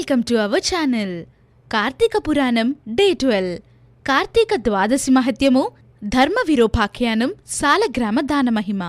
Welcome to our channel Karthika Puranam day twelve. Karthika ద్వాదశి మహత్యము ధర్మ విరూపాఖ్యానం సాలగ్రామ దానమహిమ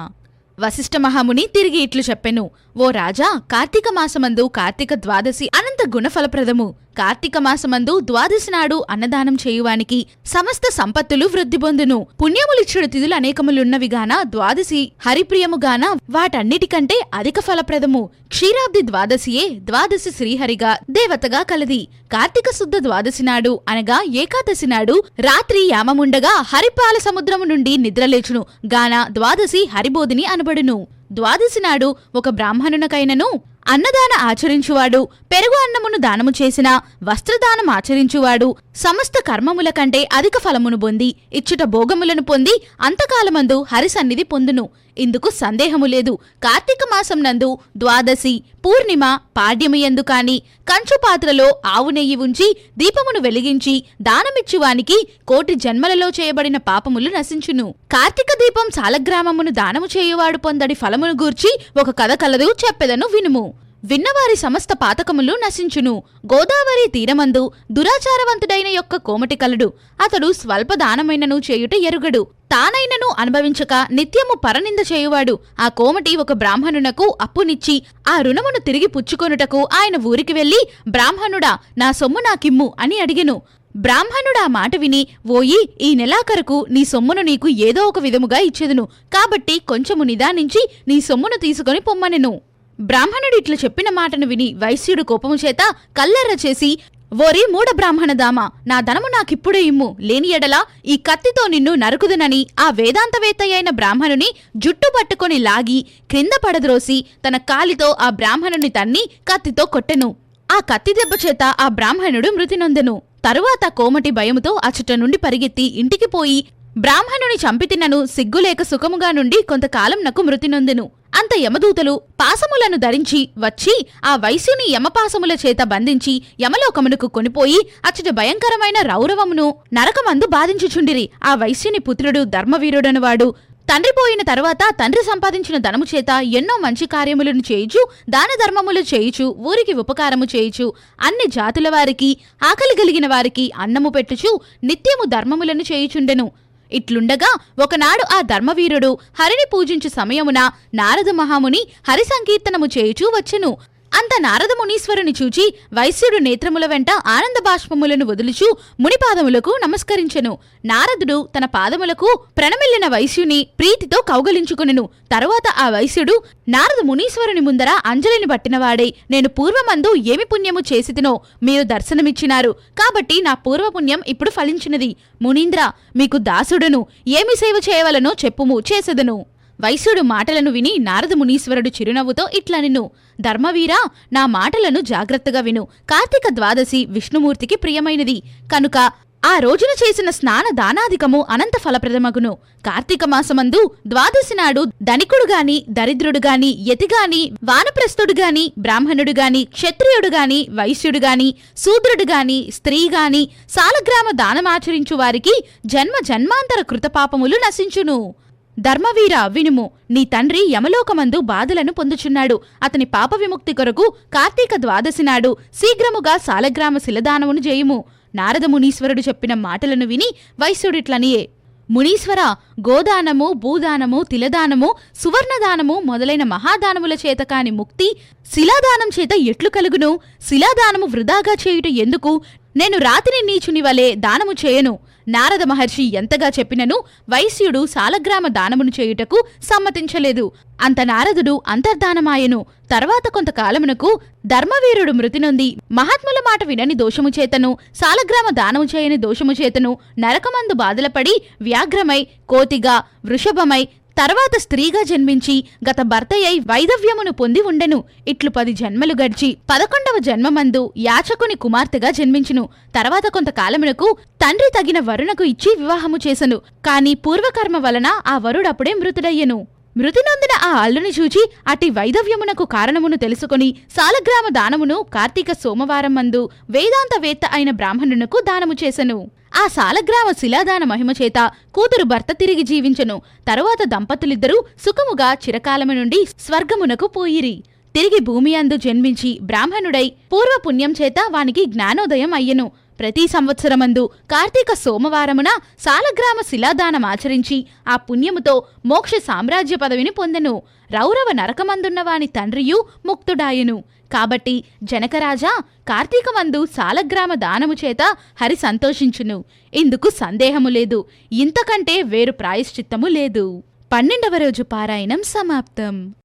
వశిష్ఠ మహాముని తిరిగి ఇట్లు చెప్పెను. ఓ రాజా కార్తీక మాసమందు కార్తీక ద్వాదశి అనంత గుణఫలప్రదము. కార్తీక మాసమందు ద్వాదశి నాడు అన్నదానం చేయువానికి సమస్త సంపత్తులు వృద్ధి పొందును. పుణ్యములిచ్చుడు తిథులు అనేకములున్నవిగాన ద్వాదశి హరిప్రియముగాన వాటన్నిటికంటే అధిక ఫలప్రదము. క్షీరాబ్ది ద్వాదశియే ద్వాదశి శ్రీహరిగా దేవతగా కలది. కార్తీక శుద్ధ ద్వాదశి నాడు అనగా ఏకాదశి నాడు రాత్రి యామముండగా హరిపాల సముద్రము నుండి నిద్రలేచును. గాన ద్వాదశి హరిబోధిని అనబడును. ద్వాదశి నాడు ఒక బ్రాహ్మణునకైనను అన్నదాన ఆచరించువాడు పెరుగు అన్నమును దానము చేసిన వస్త్రదానం ఆచరించువాడు. సమస్త కర్మముల కంటే అధిక ఫలమును పొంది ఇచ్చుట భోగములను పొంది అంతకాలమందు హరిసన్నిధి పొందును. ఇందుకు సందేహము లేదు. కార్తీక మాసం నందు ద్వాదశి పూర్ణిమ పాడ్యమయందు కాని కంచు పాత్రలో ఆవు నెయ్యి ఉంచి దీపమును వెలిగించి దానమిచ్చువానికి కోటి జన్మలలో చేయబడిన పాపములు నశించును. కార్తీక దీపం సాలగ్రామమును దానము చేయువాడు పొందడి ఫలమును గూర్చి ఒక కథ కలదు చెప్పెదను వినుము. విన్నవారి సమస్త పాతకములు నశించును. గోదావరి తీరమందు దురాచారవంతుడైన యొక్క కోమటి కలడు అతడు స్వల్ప దానమైనను చేయుట ఎరుగడు. తానైనను అనుభవించక నిత్యము పరనింద చేయువాడు. ఆ కోమటి ఒక బ్రాహ్మణునకు అప్పునిచ్చి ఆ రుణమును తిరిగి పుచ్చుకొనుటకు ఆయన ఊరికి వెళ్ళి బ్రాహ్మణుడా నా సొమ్ము నాకిమ్ము అని అడిగెను. బ్రాహ్మణుడా మాట విని ఓయి ఈ నెలాఖరుకు నీ సొమ్మును నీకు ఏదో ఒక విధముగా ఇచ్చేదును. కాబట్టి కొంచెము నిదానించి నీ సొమ్మును తీసుకొని పొమ్మనెను. బ్రాహ్మణుడు ఇట్లు చెప్పిన మాటను విని వైశ్యుడు కోపము చేత కల్లెర్ర చేసి ఓరి మూఢ బ్రాహ్మణదామ నా ధనము నాకిప్పుడే ఇమ్ము. లేని ఎడలా ఈ కత్తితో నిన్ను నరుకుదునని ఆ వేదాంతవేత్త అయిన బ్రాహ్మణుని జుట్టు పట్టుకొని లాగి క్రింద పడద్రోసి తన కాలితో ఆ బ్రాహ్మణుని తన్ని కత్తితో కొట్టెను. ఆ కత్తి దెబ్బ చేత ఆ బ్రాహ్మణుడు మృతి నొందెను. తరువాత కోమటి భయముతో అచ్చట నుండి పరిగెత్తి ఇంటికి పోయి బ్రాహ్మణుని చంపితినను సిగ్గులేక సుఖముగా నుండి కొంతకాలం నకు మృతి నొందెను. అంత యమదూతలు పాసములను ధరించి వచ్చి ఆ వైశ్యుని యమపాసముల చేత బంధించి యమలోకమునకు కొనిపోయి అచ్చట భయంకరమైన రౌరవమును నరకమందు బాధించుచుండిరి. ఆ వైశ్యుని పుత్రుడు ధర్మవీరుడనువాడు. తండ్రి పోయిన తర్వాత తండ్రి సంపాదించిన ధనము చేత ఎన్నో మంచి కార్యములను చేయుచు దాన ధర్మములు చేయుచు ఊరికి ఉపకారము చేయుచు అన్ని జాతుల వారికి ఆకలి కలిగిన వారికి అన్నము పెట్టుచు నిత్యము ధర్మములను చేయుచుండెను. ఇట్లుండగా ఒకనాడు ఆ ధర్మవీరుడు హరిని పూజించు సమయమున నారద మహాముని హరి సంకీర్తనము చేయుచూ వచ్చెను. అంత నారద మునీశ్వరుని చూచి వైశ్యుడు నేత్రముల వెంట ఆనంద బాష్పములను వదులుచు మునిపాదములకు నమస్కరించెను. నారదుడు తన పాదములకు ప్రణమిల్లిన వైశ్యుని ప్రీతితో కౌగలించుకొనెను. తరువాత ఆ వైశ్యుడు నారద మునీశ్వరుని ముందర అంజలిని పట్టినవాడే నేను పూర్వమందు ఏమి పుణ్యము చేసితినో మీరు దర్శనమిచ్చినారు. కాబట్టి నా పూర్వపుణ్యం ఇప్పుడు ఫలించినది. మునీంద్ర మీకు దాసుడును ఏమి సేవ చేయవలనో చెప్పుము చేసెదను. వైశ్యుడు మాటలను విని నారద మునీశ్వరుడు చిరునవ్వుతో నిన్ను. ధర్మవీరా నా మాటలను జాగ్రత్తగా విను. కార్తీక ద్వాదశి విష్ణుమూర్తికి ప్రియమైనది. కనుక ఆ రోజున చేసిన స్నాన దానాధికము అనంత ఫలప్రదమగును. కార్తీక మాసమందు ద్వాదశి నాడు ధనికుడు గాని దరిద్రుడు గాని యతిగాని వానప్రస్థుడు గాని బ్రాహ్మణుడు గాని క్షత్రియుడు గాని వైశ్యుడు గాని శూద్రుడు గాని సాలగ్రామ దానమాచరించు వారికి జన్మ జన్మాంతర కృతపాపములు నశించును. ధర్మవీర వినుము నీ తండ్రి యమలోకమందు బాధలను పొందుచున్నాడు. అతని పాప విముక్తి కొరకు కార్తీక ద్వాదశి నాడు శీఘ్రముగా సాలగ్రామ శిలదానమును చేయుము నారద మునీశ్వరుడు చెప్పిన మాటలను విని వైశ్యుడిట్లనియే మునీశ్వర గోదానము భూదానము తిలదానము సువర్ణదానము మొదలైన మహాదానముల చేత కాని ముక్తి శిలాదానం చేత ఎట్లు కలుగును? శిలాదానము వృధాగా చేయుట ఎందుకు? నేను రాతిని నీచుని వలె దానము చేయను. నారద మహర్షి ఎంతగా చెప్పినను వైశ్యుడు సాలగ్రామ దానమును చేయుటకు సమ్మతించలేదు. అంత నారదుడు అంతర్ధానమాయెను. తర్వాత కొంతకాలమునకు ధర్మవీరుడు మృతి నొంది మహాత్ముల మాట వినని దోషము చేతను సాలగ్రామ దానము చేయని దోషము చేతను నరకమందు బాధలపడి వ్యాఘ్రమై కోతిగా వృషభమై తర్వాత స్త్రీగా జన్మించి గత భర్తయ్యై వైదవ్యమును పొంది ఉండెను. ఇట్లు పది జన్మలు గడిచి పదకొండవ జన్మమందు యాచకుని కుమార్తెగా జన్మించును. తర్వాత కొంతకాలమునకు తండ్రి తగిన వరుణకు ఇచ్చి వివాహము చేసెను. కాని పూర్వకర్మ వలన ఆ వరుడప్పుడే మృతుడయ్యెను. మృతి నొందిన ఆ అల్లుని చూచి అటి వైదవ్యమునకు కారణమును తెలుసుకుని సాలగ్రామ దానమును కార్తీక సోమవారం మందు వేదాంతవేత్త అయిన బ్రాహ్మణునకు దానము చేసెను. ఆ సాలగ్రామ శిలాదాన మహిమ చేత కూతురు భర్త తిరిగి జీవించెను. తరువాత దంపతులిద్దరూ సుఖముగా చిరకాలము నుండి స్వర్గమునకు పోయిరి. తిరిగి భూమి అందు జన్మించి బ్రాహ్మణుడై పూర్వపుణ్యం చేత వానికి జ్ఞానోదయం అయ్యెను. ప్రతి సంవత్సరమందు కార్తీక సోమవారమున సాలగ్రామ శిలాదానం ఆచరించి ఆ పుణ్యముతో మోక్ష సామ్రాజ్య పదవిని పొందెను. రౌరవ నరకమందున్న వాని తండ్రియు ముక్తుడాయెను. కాబట్టి జనకరాజా కార్తీకమందు సాలగ్రామ దానము చేత హరి సంతోషించును. ఇందుకు సందేహము లేదు. ఇంతకంటే వేరు ప్రాయశ్చిత్తము లేదు. పన్నెండవ రోజు పారాయణం సమాప్తం.